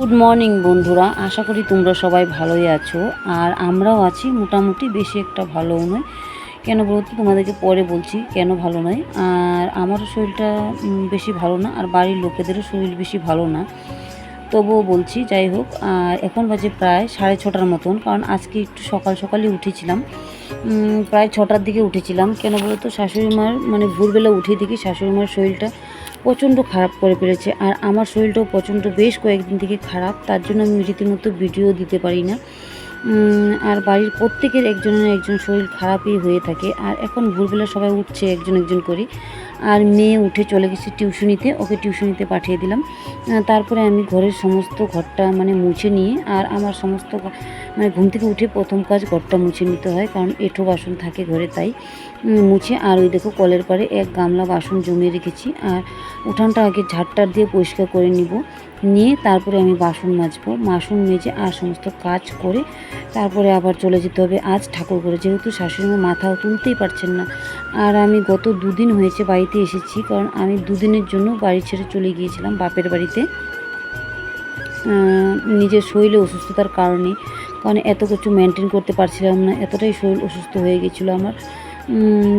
Good morning বন্ধুরা। আশা করি তোমরা সবাই ভালোই আছো। আর আমরাও আছি মোটামুটি বেশি একটা ভালো নয়। কেন বলতো তোমাদেরকে পরে বলছি, কেন ভালো নয়? আর আমারও শরীরটা বেশি ভালো না, আর বাড়ির লোকেদেরও শরীর বেশি ভালো না। তবুও বলছি, যাই হোক, আর এখন বাজে প্রায় সাড়ে ছটার মতন, কারণ আজকে একটু সকাল সকালই উঠেছিলাম। প্রায় ছটার দিকে উঠেছিলাম। কেন বলতো শাশুড়ি মার মানে ভোরবেলা উঠে দেখি শাশুড়ি মার শরীরটা প্রচণ্ড খারাপ করে ফেলেছে। আর আমার শরীরটাও প্রচণ্ড, বেশ কয়েকদিন থেকে খারাপ, তার জন্য আমি রীতিমতো ভিডিও দিতে পারি না। আর বাড়ির প্রত্যেকের একজনের একজন শরীর খারাপই হয়ে থাকে। আর এখন ভোরবেলা সবাই উঠছে একজন একজন করে। আর মেয়ে উঠে চলে গেছে টিউশনিতে, ওকে টিউশনিতে পাঠিয়ে দিলাম। তারপরে আমি ঘরের সমস্ত ঘরটা মানে মুছে নিয়ে, আর আমার সমস্ত মানে ঘুম থেকে উঠে প্রথম কাজ ঘরটা মুছে নিতে হয়, কারণ এঁঠো বাসন থাকে ঘরে তাই। মুছে, আর ওই দেখো কলের পাড়ে এক গামলা বাসন জমিয়ে রেখেছি। আর উঠানটা আগে ঝাড়টার দিয়ে পরিষ্কার করে নিব। নিয়ে তারপরে আমি বাসন মাজবো। বাসন মেজে আর সমস্ত কাজ করে তারপরে আবার চলে যেতে হবে আজ ঠাকুর করে যেহেতু শাশুড়িমা মাথাও তুলতেই পারছেন না। আর আমি গত দুদিন হয়েছে বাড়িতে এসেছি, কারণ আমি দুদিনের জন্য বাড়ি ছেড়ে চলে গিয়েছিলাম বাপের বাড়িতে। নিজের শরীরে অসুস্থতার কারণে। কারণ এত কিছু মেনটেন করতে পারছিলাম না। এতটাই শরীর অসুস্থ হয়ে গেছিল আমার।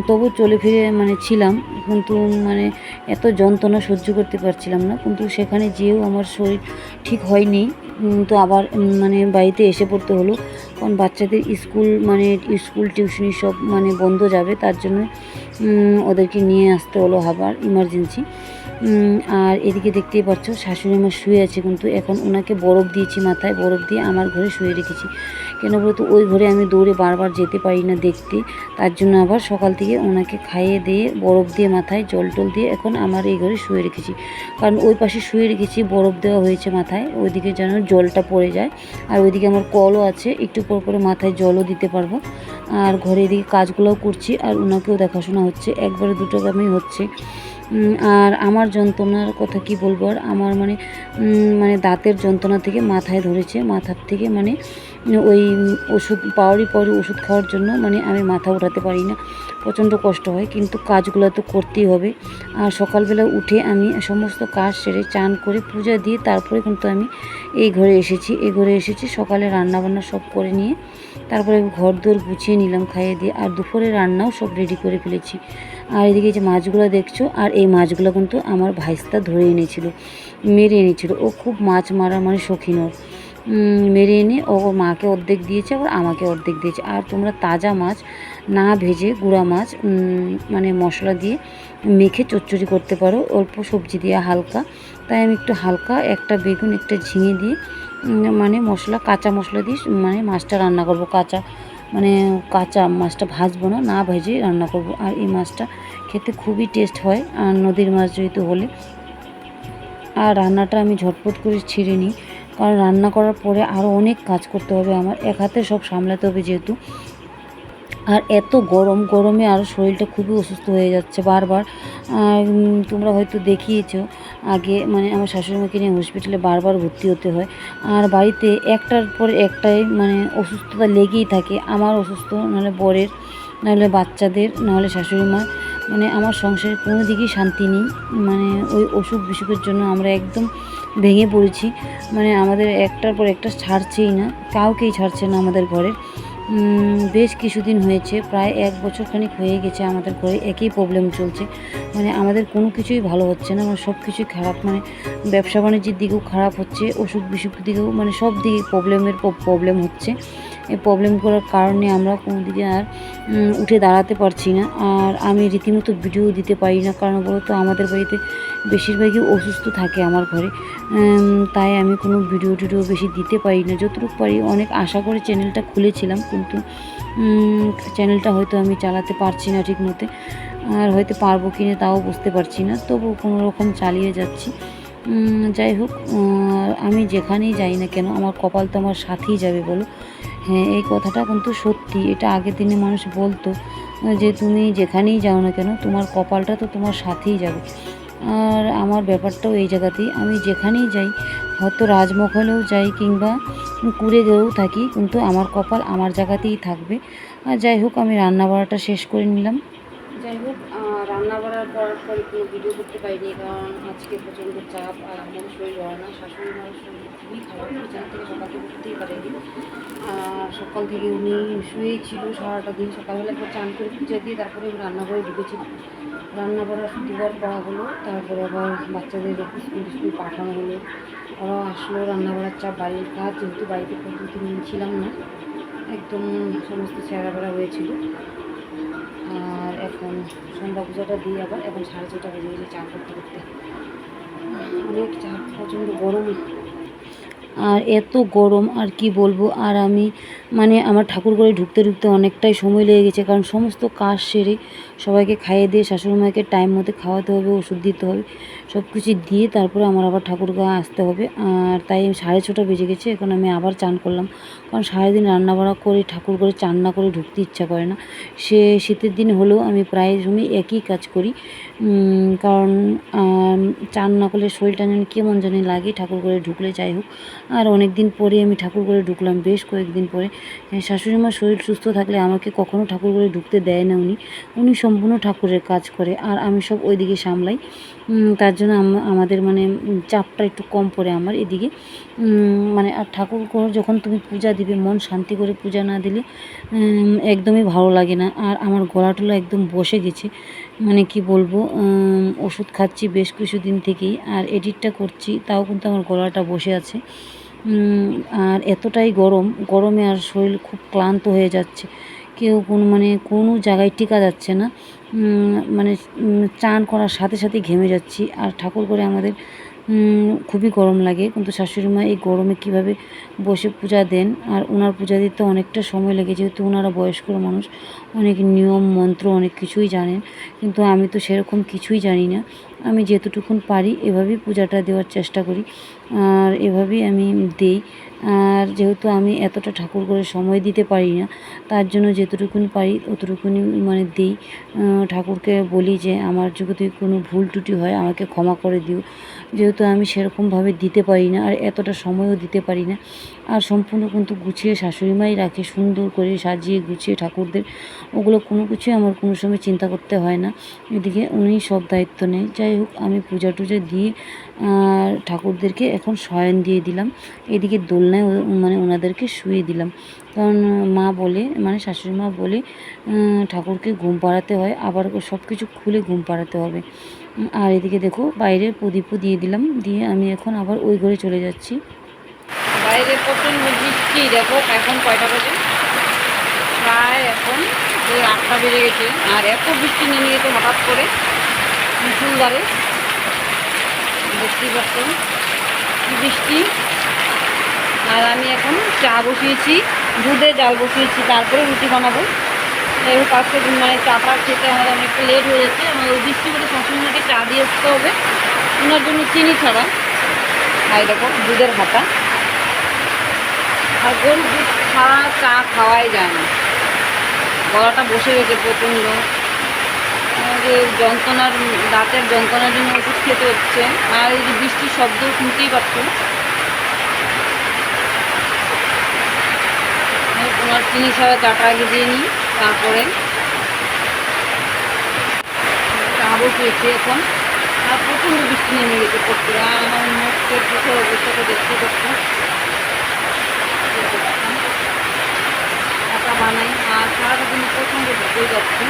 তবু চলে ফিরে মানে ছিলাম, কিন্তু মানে এত যন্ত্রণা সহ্য করতে পারছিলাম না। কিন্তু সেখানে যেয়েও আমার শরীর ঠিক হয়নি তো আবার মানে বাড়িতে এসে পড়তে হলো। কারণ বাচ্চাদের স্কুল মানে স্কুল, টিউশনি সব মানে বন্ধ যাবে, তার জন্য ওদেরকে নিয়ে আসতে হলো আবার ইমার্জেন্সি আর এদিকে দেখতেই পাচ্ছ, শাশুড়ি মা শুয়ে আছে কিন্তু এখন ওনাকে বরফ দিয়েছি মাথায়, বরফ দিয়ে আমার ঘরে শুয়ে রেখেছি। কেন বলতো, ওই ঘরে আমি দৌড়ে বারবার যেতে পারি না দেখতে, তার জন্য আবার সকাল থেকে ওনাকে খাইয়ে দিয়ে বরফ দিয়ে মাথায়, জল টল দিয়ে এখন আমার এই ঘরে শুয়ে রেখেছি। কারণ ওই পাশে শুয়ে রেখেছি, বরফ দেওয়া হয়েছে মাথায়, ওইদিকে যেন জলটা পড়ে যায়। আর ওইদিকে আমার কলও আছে, একটু পর পরে মাথায় জলও দিতে পারব। আর ঘরে এদিকে কাজগুলোও করছি, আর ওনাকেও দেখাশোনা হচ্ছে, একবারে দুটো গ্রামেই হচ্ছে। আর আমার যন্ত্রণার কথা কি বলব? আর আমার মানে মানে দাঁতের যন্ত্রণা থেকে মাথায় ধরেছে। মাথার থেকে মানে ওই ওষুধ, পাওয়ারই পরে ওষুধ খাওয়ার জন্য মানে আমি মাথা উঠাতে পারি না। প্রচণ্ড কষ্ট হয়, কিন্তু কাজগুলো তো করতেই হবে। আর সকালবেলা উঠে আমি সমস্ত কাজ সেরে চান করে পূজা দিয়ে তারপরে কিন্তু আমি এই ঘরে এসেছি। এই ঘরে এসেছি, সকালে রান্নাবান্না সব করে নিয়ে তারপরে ঘর দোর গুছিয়ে নিলাম, খাইয়ে দিয়ে। আর দুপুরে রান্নাও সব রেডি করে ফেলেছি। আর এদিকে যে মাছগুলো দেখছ, আর এই মাছগুলো কিন্তু আমার ভাইস্তা ধরে এনেছিল, মেরে এনেছিল। ও খুব মাছ মারা মানে শৌখিন ওর। মেরে এনে ও ওর মাকে অর্ধেক দিয়েছে, আবার আমাকে অর্ধেক দিয়েছে। আর তোমরা তাজা মাছ না ভেজে গুঁড়া মাছ মানে মশলা দিয়ে মেখে চচ্চড়ি করতে পারো। অল্প সবজি দিয়ে হালকা। তাই আমি একটু হালকা, একটা বেগুন, একটা ঝিঙে দিয়ে মানে মশলা, কাঁচা মশলা দিয়ে মানে মাছটা রান্না করব। কাঁচা মানে কাঁচা মাছটা ভাজবো না না ভেজে রান্না করব। আর এই মাছটা খেতে খুবই টেস্ট হয়, আর নদীর মাছ যেহেতু হলে। আর রান্নাটা আমি ঝটপট করে ছিঁড়ে নিই, কারণ রান্না করার পরে আরও অনেক কাজ করতে হবে আমার। এক হাতে সব সামলাতে হবে যেহেতু। আর এত গরম গরমে আরও শরীরটা খুবই অসুস্থ হয়ে যাচ্ছে বারবার। আর তোমরা হয়তো দেখিয়েছ আগে মানে আমার শাশুড়িমাকে নিয়ে হসপিটালে বারবার ভর্তি হতে হয়। আর বাড়িতে একটার পর একটাই মানে অসুস্থতা লেগেই থাকে। আমার অসুস্থ নাহলে বরের নাহলে বাচ্চাদের নাহলে শাশুড়ি মার মানে আমার সংসারে কোনো দিকেই শান্তি নেই। মানে ওই অসুখ বিসুখের জন্য আমরা একদম ভেঙে পড়েছি। মানে আমাদের একটার পর একটা ছাড়ছেই না। কাউকেই ছাড়ছে না আমাদের ঘরে। উম, বেশ কিছুদিন হয়েছে, প্রায় এক বছর খানিক হয়ে গেছে আমাদের ঘরে, একই প্রবলেম চলছে। মানে আমাদের কোনো কিছুই ভালো হচ্ছে না মানে সব কিছুই খারাপ মানে ব্যবসা বাণিজ্যের দিকেও খারাপ হচ্ছে অসুখ বিসুখ দিকেও মানে সব দিকে প্রবলেমের প্রবলেম হচ্ছে। এই প্রবলেম করার কারণে আমরা কোনো দিকে আর উঠে দাঁড়াতে পারছি না। আর আমি রীতিমতো ভিডিও দিতে পারি না, কারণ তো আমাদের বাড়িতে বেশিরভাগই অসুস্থ থাকে আমার ঘরে। তাই আমি কোনো ভিডিও টিডিও বেশি দিতে পারি না। যতটুকু পারি, অনেক আশা করে চ্যানেলটা খুলেছিলাম, কিন্তু চ্যানেলটা হয়তো আমি চালাতে পারছি না ঠিক মতে আর হয়তো পারব কি না তাও বুঝতে পারছি না, তবু কোনো রকম চালিয়ে যাচ্ছি। যাই হোক আমি যেখানেই যাই না কেন, আমার কপাল তো আমার সাথেই যাবে বলো। হ্যাঁ এই কথাটা কিন্তু সত্যি। এটা আগের দিনে মানুষ বলতো, যে তুমি যেখানেই যাও না কেন, তোমার কপালটা তো তোমার সাথেই যাবে। আর আমার ব্যাপারটাও এই জায়গাতেই। আমি যেখানেই যাই, হয়তো রাজমহলেও যাই কিংবা কুড়ে গেলেও থাকি, কিন্তু আমার কপাল আমার জায়গাতেই থাকবে। আর যাই হোক, আমি রান্না বাড়াটা শেষ করে নিলাম। যাই হোক রান্না করার পর পরে কোনো ভিডিও করতে পারিনি কারণ আজকে প্রচণ্ড চাপ আর আমার শরীর হয় না, শাশুড়ি মায়ের শরীর খুবই খারাপ বিছানা থেকে সকাল উঠতেই পারেনি। আর সকাল থেকে উনি শুয়েই ছিল সারাটা দিন, সকালবেলা একবার চান করে পুজো দিয়ে তারপরে রান্নাঘরে ঢুকেছিল রান্না করা দুবার করা হলো, তারপরে আবার বাচ্চাদের স্কুল স্কুল পাঠানো হলো। ওরাও আসলো রান্না করার চাপ, বাড়ির কাজ, যেহেতু বাড়িতে প্রথম তিন দিন ছিলাম না একদম সমস্ত চেহারা হয়েছিল। আর এখন সন্ধ্যা পূজাটা দিয়ে আবার এখন সাড়ে ছটা বেজে গেছে, চা করতে করতে। অনেক চা, প্রচণ্ড গরম। আর এত গরম, আর কি বলব? আর আমি মানে আমার ঠাকুর ঘরে ঢুকতে ঢুকতে অনেকটাই সময় লেগে গেছে, কারণ সমস্ত কাজ সেরে সবাইকে খাইয়ে দিয়ে শাশুড়িমাকে টাইম মতো খাওয়াতে হবে, ওষুধ দিতে হবে সব কিছু দিয়ে তারপরে আমার আবার ঠাকুর গায়ে আসতে হবে। আর তাই সাড়ে ছটা বেজে গেছে, এখন আমি আবার চান করলাম। কারণ সারাদিন রান্নাবাড়া করে ঠাকুর করে চান না করে ঢুকতে ইচ্ছা করে না। সে শীতের দিন হলেও আমি প্রায় সময় একই কাজ করি। কারণ চান না করলে শরীরটা যেন কেমন জানি লাগে, ঠাকুর করে ঢুকলে যাই হোক। আর অনেক দিন পরে আমি ঠাকুর করে ঢুকলাম, বেশ কয়েকদিন পরে। শাশুড়ি মার শরীর সুস্থ থাকলে আমাকে কখনও ঠাকুর করে ঢুকতে দেয় না উনি। উনি সম্পূর্ণ ঠাকুরের কাজ করে, আর আমি সব ওইদিকে সামলাই। তার জন্য আমাদের মানে চাপটা একটু কম পড়ে আমার এদিকে। মানে আর ঠাকুর করে যখন তুমি পূজা দিবে, মন শান্তি করে পূজা না দিলে একদমই ভালো লাগে না। আর আমার গলা টলা একদম বসে গেছে। মানে কি বলব ওষুধ খাচ্ছি বেশ কিছুদিন থেকেই, আর এডিটটা করছি, তাও কিন্তু আমার গলাটা বসে আছে। আর এতটাই গরম, গরমে আর শরীর খুব ক্লান্ত হয়ে যাচ্ছে। কেউ কোনো মানে কোনো জায়গায় টিকা যাচ্ছে না। মানে চান করার সাথে সাথে ঘেমে যাচ্ছি। আর ঠাকুর করে আমাদের খুবই গরম লাগে। কিন্তু শাশুড়ি মা এই গরমে কীভাবে বসে পূজা দেন? আর ওনার পূজা দিতে অনেকটা সময় লাগে, যেহেতু ওনারা বয়স্ক মানুষ, অনেক নিয়ম, মন্ত্র অনেক কিছুই জানেন। কিন্তু আমি তো সেরকম কিছুই জানি না। আমি যেতটুকুন পারি এভাবেই পূজাটা দেওয়ার চেষ্টা করি। আর এভাবেই আমি দেই। আর যেহেতু আমি এতটা ঠাকুর করে সময় দিতে পারি না, তার জন্য যেতটুকুনি পারি অতটুকুনি মানে দিই। ঠাকুরকে বলি যে, আমার যদি কোনো ভুল ত্রুটি হয়, আমাকে ক্ষমা করে দিও। যেহেতু আমি সেরকমভাবে দিতে পারি না আর এতটা সময়ও দিতে পারি না, আর সম্পূর্ণ কিন্তু গুছিয়ে শাশুড়ি মাই রাখে, সুন্দর করে সাজিয়ে গুছিয়ে ঠাকুরদের, ওগুলো কোনো কিছুই আমার কোনো সময় চিন্তা করতে হয় না। এদিকে উনি সব দায়িত্ব নেয়। যাই হোক, আমি পূজা টুজা দিয়ে ঠাকুরদেরকে এখন শয়ন দিয়ে দিলাম। এদিকে দোলনায় মানে ওনাদেরকে শুয়ে দিলাম। কারণ মা বলে মানে শাশুড়ি মা বলে ঠাকুরকে ঘুম পাড়াতে হয়। আবার সব কিছু খুলে ঘুম পাড়াতে হবে। আর এদিকে দেখো, বাইরে প্রদীপও দিয়ে দিলাম, দিয়ে আমি এখন আবার ওই ঘরে চলে যাচ্ছি। বাইরে প্রচণ্ড বৃষ্টি দেখো, এখন কয়টা বাজে? প্রায় এখন আটটা বেজে গেছে, আর এত বৃষ্টি নেমে গেছে হঠাৎ করে, মুসুলধারে। দেখতেই পাচ্ছেন বৃষ্টি। আর আমি এখন চা বসিয়েছি, দুধে জাল বসিয়েছি, তারপরে রুটি বানাবো। হোক আজকে মানে চাটা খেতে আমার অনেকটা লেট হয়ে যাচ্ছে। আমার ওই বৃষ্টি করে শাশুড়িমাকে চা দিয়ে আসতে হবে। ওনার জন্য চিনি ছাড়া। আর দেখো, দুধের হাতা আর গরু দুধ ছাড়া চা খাওয়াই যায় না। গলাটা বসে গেছে প্রচণ্ড। যে যন্ত্রণার, দাঁতের যন্ত্রণার জন্য ওষুধ খেতে হচ্ছে। আর এই যে বৃষ্টির শব্দ শুনতেই পাচ্ছ। তোমার চিনি ছাড়া চাটা আগে দিয়ে নিই। তারপরে চা বসিয়েছি এখন। আর প্রচণ্ড বৃষ্টি নেমে গেছে পড়তে আমার মুখের চোখের অবস্থাটা দেখতে পাচ্ছ। টাকা বানাই, আর সারাটা দিন প্রচণ্ড ঢুকে যাচ্ছে।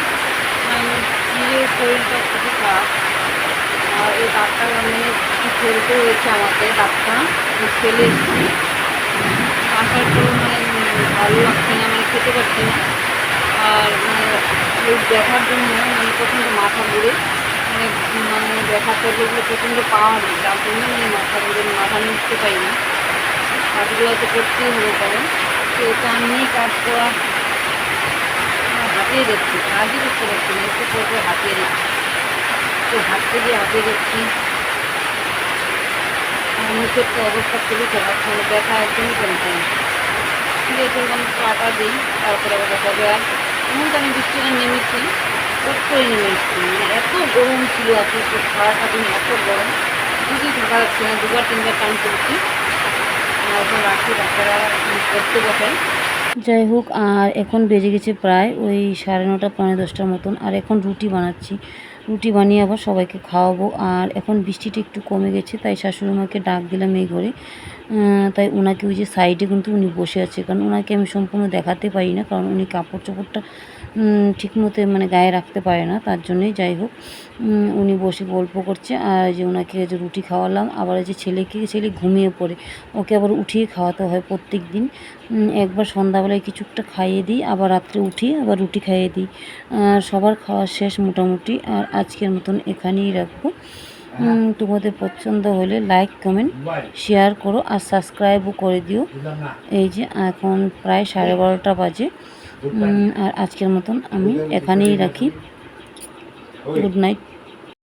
নিজের শরীরটা খুবই খারাপ। আর এই ডাক্তার মানে ফেলতে হয়েছে আমাকে ডাক্তার ফেলে এসেছি আসার পর মানে ভালো লাগছে না মানে খেতে পারছি না। মানে দেখার জন্য মানে প্রচণ্ড মাথা ঘুরে মানে মানে দেখা করলে এগুলো প্রচণ্ড পাওয়া যায় যার জন্য মানে মাথা ঘুরে, মাথা নিতে পারি না। কাজগুলো তো করতেই হবে পরে। তো এটা আমি কাজ করা হাতিয়ে যাচ্ছি কাজই করতে পারছি না, একটু পর হাতিয়ে যাচ্ছি তো হাঁটতে গিয়ে হাতিয়ে আর মুখের তো অবস্থা খুবই খারাপ মানে ব্যথা একদমই কমছে না। ঠিক আছে চাটা দিই, তারপরে আবার দেখা আর। এমন তো আমি বৃষ্টিটা নেমেছি, চট করে নেমে মানে এত গরম ছিল আপনি সারা সারাদিন এত গরম। বুঝি থাকা যাচ্ছে না দুবার, তিনবার টান করছি আর এখন রাখি বাচ্চারা করতে বসেন। যাই হোক, আর এখন বেজে গেছে প্রায় ওই সাড়ে নটা পনেরো দশটার মতন। আর এখন রুটি বানাচ্ছি। রুটি বানিয়ে আবার সবাইকে খাওয়াবো। আর এখন বৃষ্টিটা একটু কমে গেছে, তাই শাশুড়ি মাকে ডাক দিলাম এই ঘরে। তাই ওনাকে ওই যে সাইডে কিন্তু উনি বসে আছে। কারণ ওনাকে আমি সম্পূর্ণ দেখাতে পারি না, কারণ উনি কাপড় চোপড়টা ঠিক মতো মানে গায়ে রাখতে পারে না, তার জন্যই যাই হোক উনি বসে গল্প করছে। আর যে ওনাকে যে রুটি খাওয়ালাম, আবার যে ছেলেকে, ছেলে ঘুমিয়ে পড়ে, ওকে আবার উঠিয়ে খাওয়াতে হয় প্রত্যেক দিন একবার সন্ধ্যাবেলায় কিছু একটা খাইয়ে দিই, আবার রাত্রে উঠি, আবার রুটি খাইয়ে দিই। সবার খাওয়া শেষ মোটামুটি, আর আজকের মতন এখানেই রাখব। তোমাদের পছন্দ হলে লাইক কমেন্ট শেয়ার করো আর সাবস্ক্রাইবও করে দিও। এই যে এখন প্রায় সাড়ে বারোটা বাজে। আর আজকের মতন আমি এখানেই রাখি। Good night